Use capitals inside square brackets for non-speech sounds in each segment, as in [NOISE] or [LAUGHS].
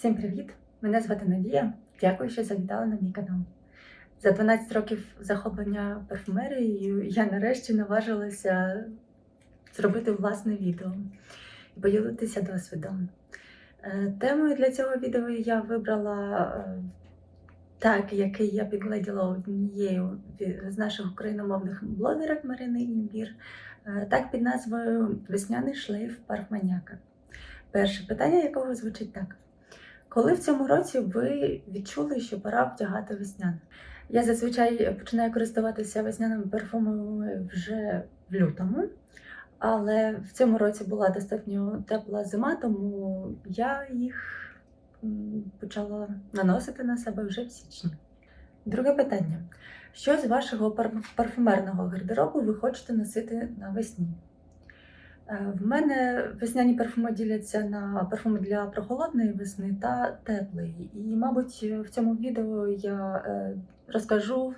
Всім привіт! Мене звати Надія. Дякую, що завітали на мій канал. За 12 років захоплення парфумерією я нарешті наважилася зробити власне відео і поділитися досвідом. Е, Темою для цього відео я вибрала е, так, який я підгледіла однією з наших україномовних блогерок Марини Імбір, е, так під назвою Весняний шлейф парфманяка. Перше питання, якого звучить так. Коли в цьому році ви відчули, що пора вдягати весняне? Я зазвичай починаю користуватися весняними парфумами вже в лютому, але в цьому році була достатньо тепла зима, тому я їх почала наносити на себе вже в січні. Друге питання: що з вашого пар- парфумерного гардеробу ви хочете носити навесні? Е, В мене весняні парфуми діляться на парфуми для прохолодної весни та теплої. І, мабуть, в цьому відео я е, розкажу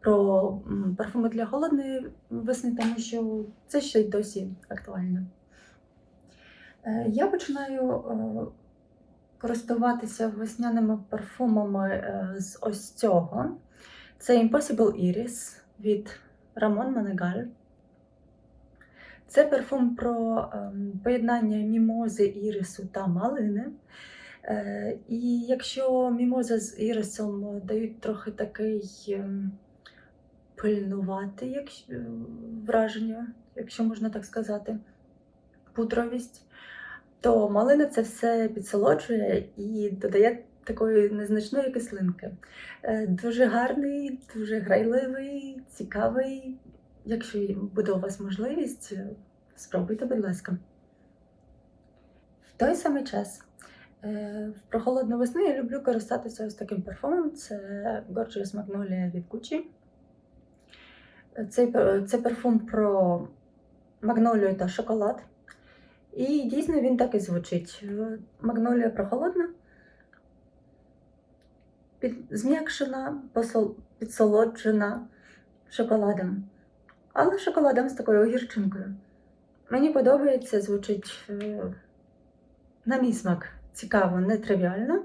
про парфуми для холодної весни, тому що це ще й досі актуально. Е, Я починаю користуватися весняними парфумами з ось цього. Це Impossible Iris від Ramon Manegal. Це парфум про ем, поєднання мімози, ірису та малини. Е, і якщо мімоза з ірисом дають трохи такий ем, пильнуватий якщо, е, враження, якщо можна так сказати, пудровість, то малина це все підсолоджує і додає такої незначної кислинки. Е, Дуже гарний, дуже грайливий, цікавий. Якщо буде у вас можливість, е, спробуйте, будь ласка. В той самий час е, в прохолодну весну я люблю користатися ось таким парфумом. Це Gorgeous Magnolia від Gucci. Цей, це парфум про магнолію та шоколад. І дійсно він так і звучить. Е, Магнолія прохолодна, під, зм'якшена, посол, підсолоджена шоколадом. Але шоколадом з такою гірчинкою. Мені подобається, звучить е, на мій смак цікаво, нетривіально.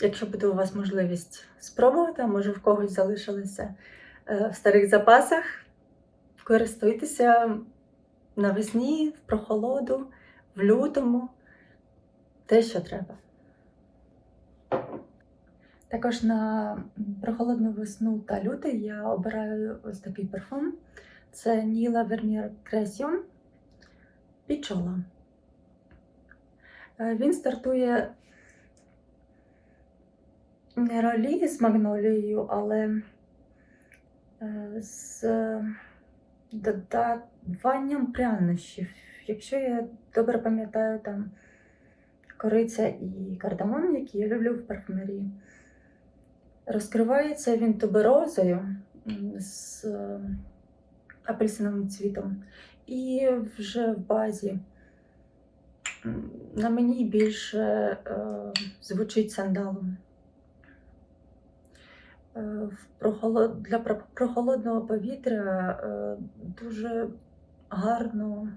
Якщо буде у вас можливість спробувати, може в когось залишилося е, в старих запасах, користуйтеся навесні, в прохолоду, в лютому, те, що треба. Також на прохолодну весну та лютий я обираю ось такий парфум. Це Ніла Вермір Кресіон Пічола. Е, Він стартує не ролі з магнолією, але е, з додаванням прянощів. Якщо я добре пам'ятаю, там кориця і кардамон, які я люблю в парфумерії. Розкривається він туберозою з е, апельсиновим цвітом. І вже в базі на мені більше е, звучить сандалом. Е, прохолод... Для прохолодного повітря е, дуже гарно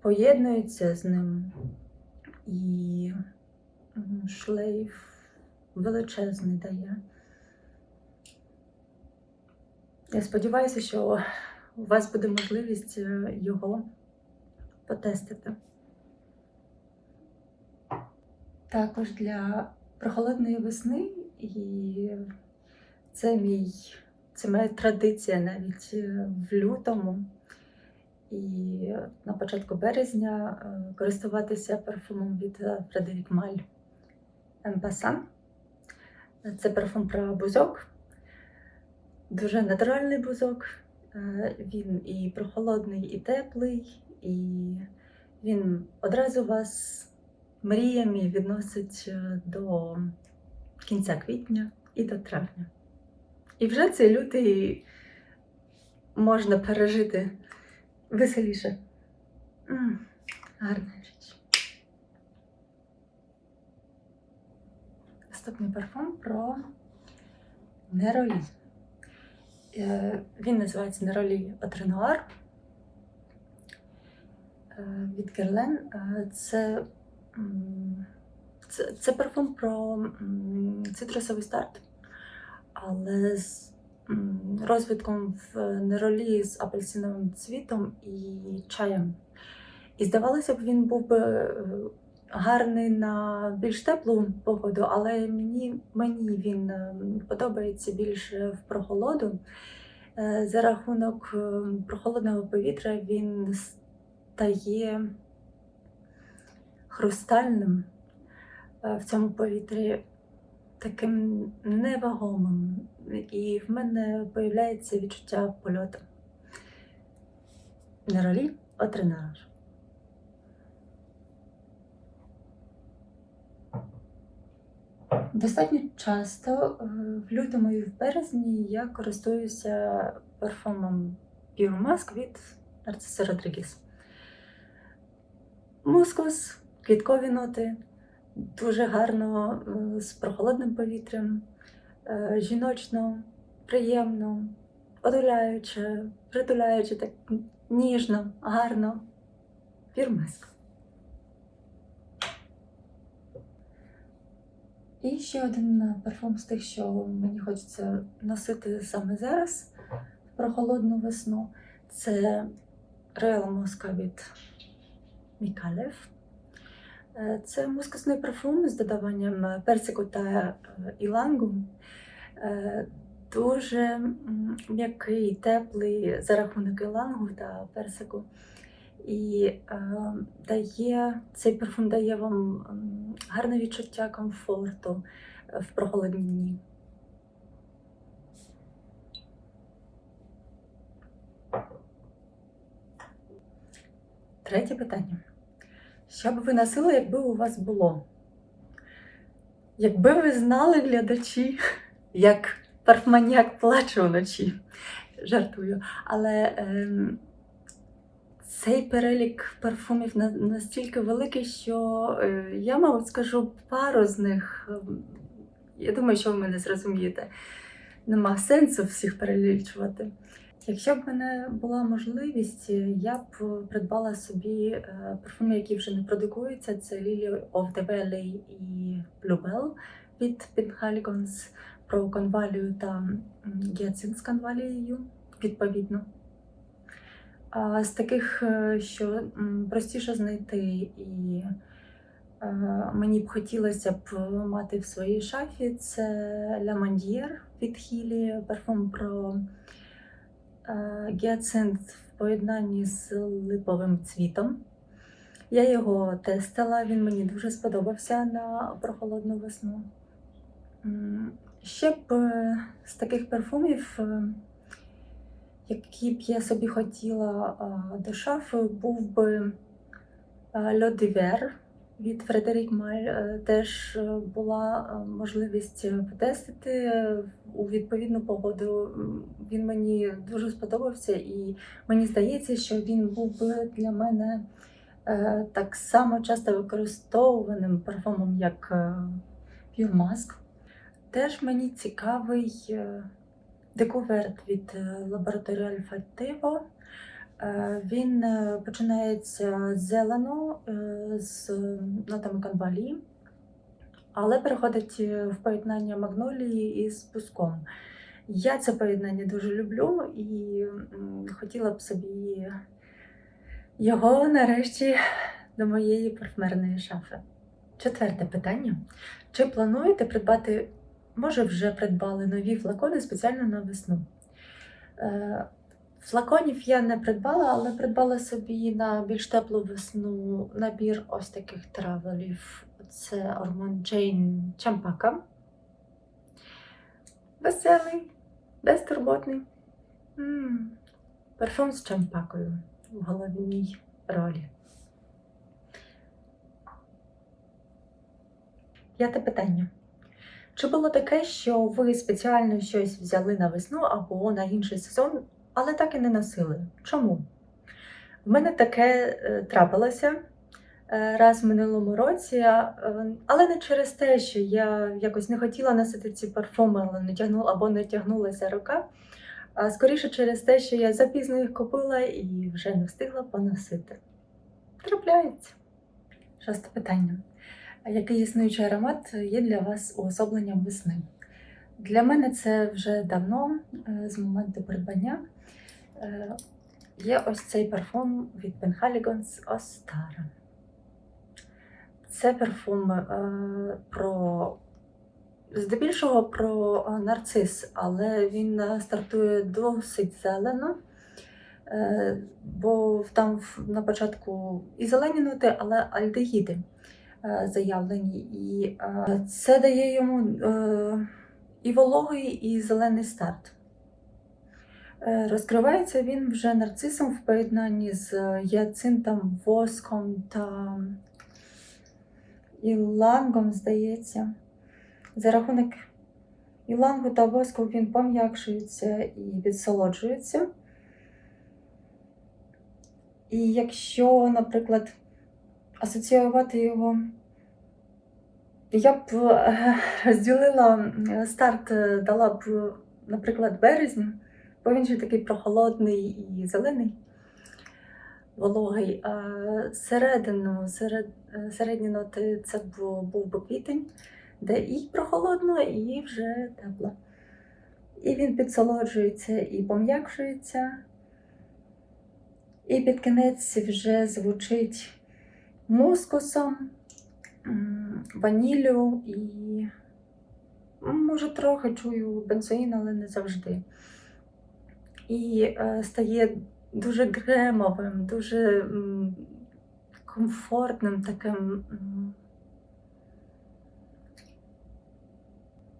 поєднується з ним і шлейф величезний дає. Я сподіваюся, що у вас буде можливість е, його потестити. Також для прохолодної весни, і це мій, це моя традиція навіть е, в лютому і на початку березня е, користуватися парфумом від Фредерік Маль Емпасан. Це парфум про бузок, дуже натуральний бузок. Е, Він і прохолодний, і теплий, і він одразу вас мріями відносить е, до кінця квітня і до травня. І вже цей лютий можна пережити веселіше. М, Наступний парфум про Неролі. Е, Він називається Неролі От Ренуар. Е, Від Guerlain е, це, це, це парфум про цитрусовий старт, але з розвитком в неролі з апельсиновим цвітом і чаєм. І здавалося б, він був би гарний на більш теплу погоду, але мені, мені він е, подобається більше в прохолоду. Е, За рахунок е, прохолодного повітря він стає хрустальним в цьому повітрі, таким невагомим. І в мене появляється відчуття польоту. Неролі отринаж. Достатньо часто е, в лютому і в березні я користуюся парфумом Mask від Нарциса Родрігес. Мускус, квіткові ноти, дуже гарно е, з прохолодним повітрям, е, жіночно, приємно, одуляюче, притуляюче, так ніжно, гарно. Pure І ще один е, парфум з тих, що мені хочеться носити саме зараз, в прохолодну весну. Це Royal Mosca від Мікалев. Е, Це мускусний парфум з додаванням персику та е, ілангу. Е, Дуже м'який, теплий за рахунок ілангу та персику. І е, дає, цей парфум дає вам гарне відчуття комфорту е, в прохолодні дні. Третє питання. Що б ви носили, якби у вас було? Якби ви знали, глядачі, як парфманіак плаче вночі. Жартую. Але ем, цей перелік парфумів на- настільки великий, що е, я, мабуть, скажу пару з них. Ем, Я думаю, що ви мене зрозумієте. Нема сенсу всіх перелічувати. Якщо б мене була можливість, я б придбала собі е, парфуми, які вже не продукуються. Це Lily of the Valley і Bluebell від Pink про конвалію та гіацинт з конвалією, відповідно. З таких, е, що простіше знайти, і е, мені б хотілося б мати в своїй шафі, це La Mandier від Хілі, парфум про е, гіацинт в поєднанні з липовим цвітом. Я його тестила, він мені дуже сподобався на прохолодну весну. Ще б з таких парфумів, які б я собі хотіла до шафи, був би Diver від Фредерік Маль. Е, Теж е, була е, можливість потестити у відповідну погоду. Він мені дуже сподобався, і мені здається, що він був би для мене так само часто використовуваним парфумом, як Mask. Теж мені цікавий декуверт від е, лабораторії Альфативо. Е, Він е, починається з зелено з нотами канвалі, але переходить в поєднання магнолії із пуском. Я це поєднання дуже люблю і хотіла б собі його нарешті до моєї парфумерної шафи. Четверте питання. Чи плануєте придбати, може, вже придбали нові флакони спеціально на весну? Е, Флаконів я не придбала, але придбала собі на більш теплу весну набір ось таких травелів. Це Орман Джейн Чампака. Веселий, безтурботний. М, Парфум з чампакою в головній ролі. П'яте питання. Чи було таке, що ви спеціально щось взяли на весну або на інший сезон, але так і не носили? Чому? В мене таке е, трапилося е, раз в минулому році, е, але не через те, що я якось не хотіла носити ці парфуми, але не тягнула або не тягнулася рука. А скоріше через те, що я запізно їх купила і вже не встигла поносити. Трапляється. Шосте питання. Який існуючий аромат є для вас уособленням весни? Для мене це вже давно, е, з моменту придбання. Е, Є ось цей парфум від Penhaligons Ostara. Це парфум е, про здебільшого про нарцис, але він стартує досить зелено. Бо там на початку і зелені ноти, але альдегіди заявлені. І е, це дає йому е, і вологий, і зелений старт. Е, Розкривається він вже нарцисом в поєднанні з яцинтом, воском та ілангом, здається. За рахунок ілангу та воску він пом'якшується і відсолоджується. І якщо, наприклад, асоціювати його, я б е, розділила старт, е, дала б, наприклад, березень, бо він же такий прохолодний і зелений, вологий. А середину, серед, е, середні ноти це бу- був би квітень, де і прохолодно, і вже тепло. І він підсолоджується і пом'якшується. І під кінець вже звучить мускусом, ваніллю і може трохи чую бензоїн, але не завжди. І е, стає дуже кремовим, дуже комфортним, таким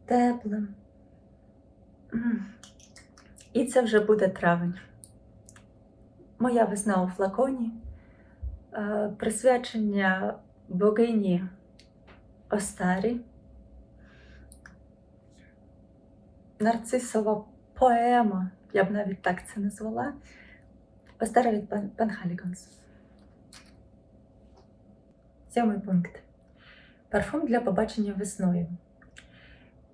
теплим. І це вже буде травень. Моя весна у флаконі, присвячення богині Остарі, нарцисова поема, я б навіть так це назвала. Остара від Пенхаліганс. Сьомий пункт. Парфум для побачення весною.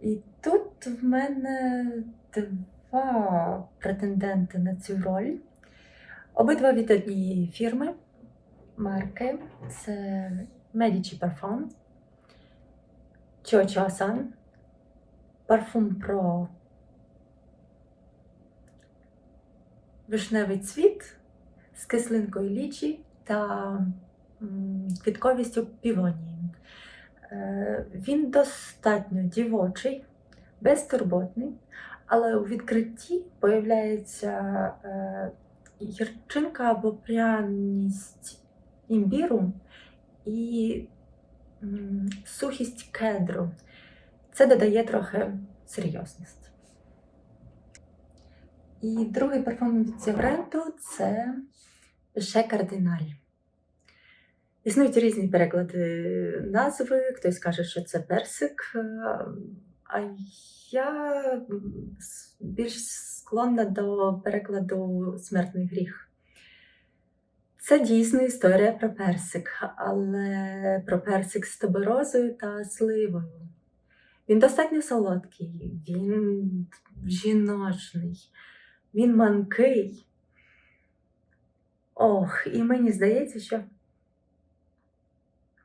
І тут в мене два претенденти на цю роль. Обидва від однієї фірми марки. Це Medici Parfum, Чочо Асан, парфум про вишневий цвіт з кислинкою лічі та квітковістю півонії. Е, Він достатньо дівочий, безтурботний, але у відкритті появляється е, гірчинка або пряність імбіру і сухість кедру. Це додає трохи серйозності. І другий парфум від цього бренду це Пеше Кардиналь. Існують різні переклади назви. Хтось каже, що це персик. А я більш склонна до перекладу смертний гріх. Це дійсно історія про персик, але про персик з туберозою та сливою. Він достатньо солодкий, він жіночний, він манкий. Ох, і мені здається, що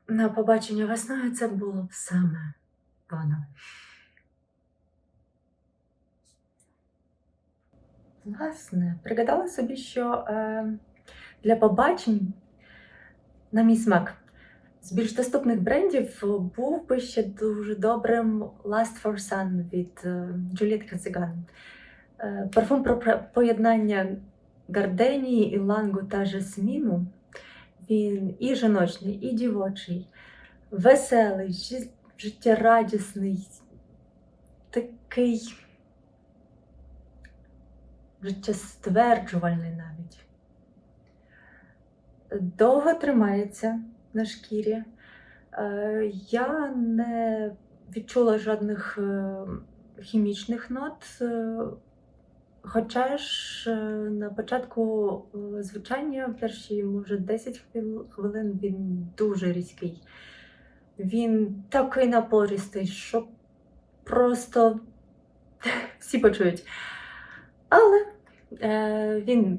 на побачення весною це було б саме воно. Власне, пригадала собі, що е, для побачень, на мій смак, з більш доступних брендів був би ще дуже добрим Last for Sun від е, Juliet Казиган. Е, парфум про поєднання гарденії, ілангу та жасміну. Він і жіночний, і дівочий, веселий, життєрадісний, такий життєстверджувальний навіть. Довго тримається на шкірі. Е, Я не відчула жодних е, хімічних нот. е, Хоча ж на початку звучання, перші, може, 10 хвилин він дуже різкий. Він такий напористий, що просто [LAUGHS] всі почують. Але він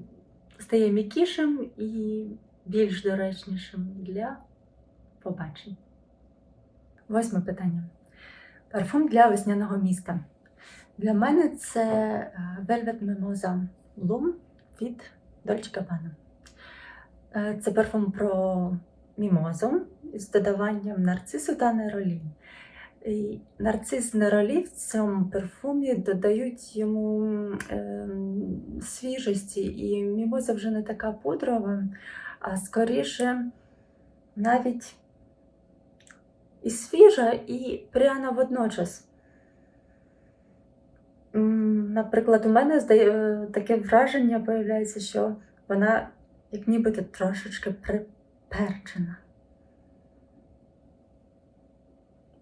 стає м'якішим і більш доречнішим для побачень. Восьме питання. Парфум для весняного міста. Для мене це е, Velvet Mimosa Bloom від Dolce Gabbana. Е, Це парфум про мімозу з додаванням нарцису та неролі. І Нарцис неролі в цьому парфумі додають йому ем, свіжості, і мімоза вже не така пудрова, а скоріше навіть і свіжа, і пряна водночас. Наприклад, у мене е, таке враження появляється, що вона як нібито трошечки приперчена.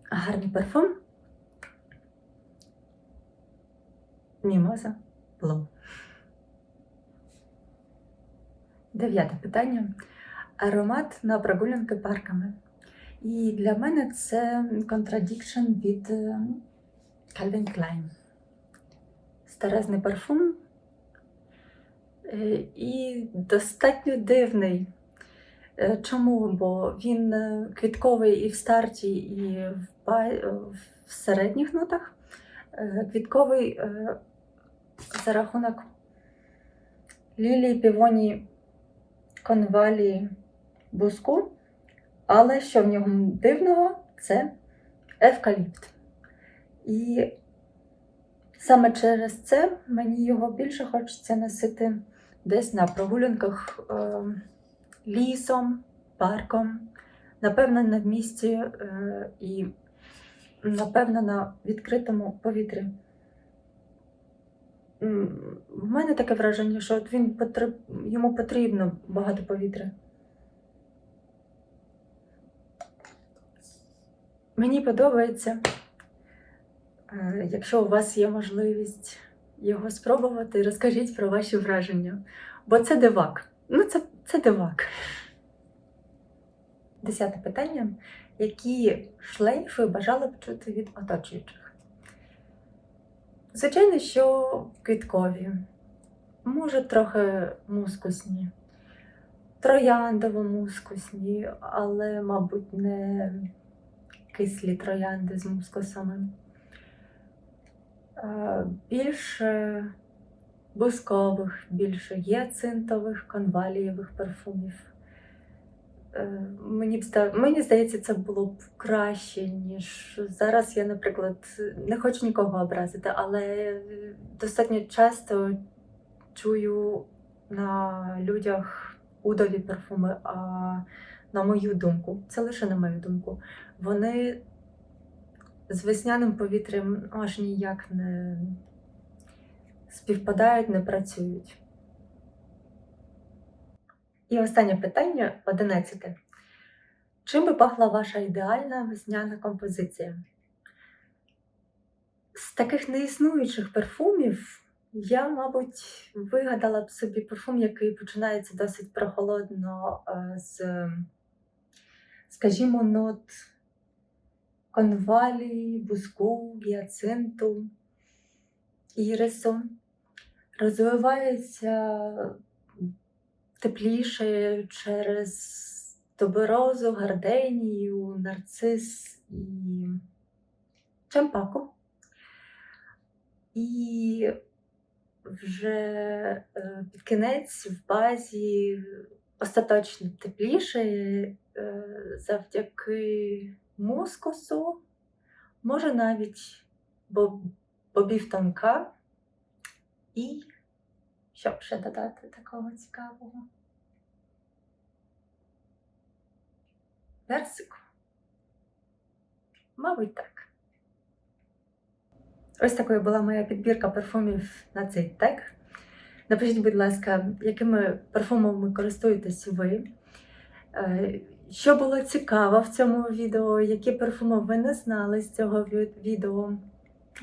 Гарний парфум. Мімоза Блум. Дев'яте питання. Аромат на прогулянки парками. І для мене це Contradiction від е, Calvin Klein. Старезний парфум е, і достатньо дивний. Е, Чому? Бо він квітковий і в старті, і в, ба- е, в середніх нотах. Квітковий за рахунок лілії, півонії, конвалії, буску. Але що в ньому дивного, це евкаліпт. І саме через це мені його більше хочеться носити десь на прогулянках е, лісом, парком, напевно, на місці е, і, напевно, на відкритому повітрі. В мене таке враження, що от він потреб... йому потрібно багато повітря. Мені подобається, Е, якщо у вас є можливість його спробувати, розкажіть про ваші враження. Бо це дивак. Ну, це, це дивак. Десяте питання. Які шлейфи бажали б чути від оточуючих? Звичайно, що квіткові, може, трохи мускусні, трояндово-мускусні, але, мабуть, не кислі троянди з мускусами. Е, Більше бускових, більше гіацинтових, конвалієвих парфумів. Е, Мені, б зда- мені здається, це було б краще, ніж зараз. Я, наприклад, не хочу нікого образити, але достатньо часто чую на людях удові парфуми, а на мою думку, це лише на мою думку, вони з весняним повітрям аж ніяк не співпадають, не працюють. І останнє питання, одинадцяте. Чим би пахла ваша ідеальна весняна композиція? З таких неіснуючих парфумів я, мабуть, вигадала б собі парфум, який починається досить прохолодно е, з, скажімо, нот конвалії, буску, гіацинту, ірису. Розвивається тепліше через туберозу, гарденію, нарцис і чемпаку. І вже е, під кінець в базі остаточно тепліше е, завдяки мускусу, може навіть боб- бобів тонка. І що б ще додати такого цікавого? Персику. Мабуть, так. Ось такою була моя підбірка парфумів на цей тег. Напишіть, будь ласка, якими парфумами користуєтесь ви? Е, Що було цікаво в цьому відео, які парфуми ви не знали з цього відео?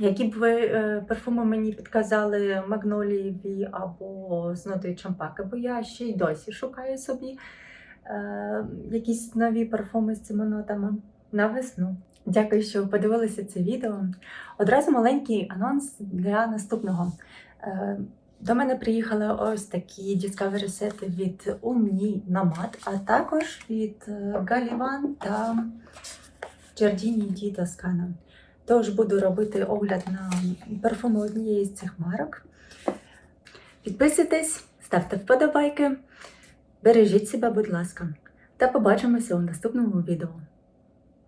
Які б ви е, парфуми мені підказали магнолієві або з нотою чампаки, бо я ще й досі шукаю собі е, якісь нові парфуми з цими нотами на весну. Дякую, що подивилися це відео. Одразу маленький анонс для наступного. Е, До мене приїхали ось такі Discovery сети від Умні Намат, а також від е, Галіван та Giardini di Toscana. Тож буду робити огляд на парфуми однієї з цих марок. Підписуйтесь, ставте вподобайки, бережіть себе, будь ласка, та побачимося у наступному відео.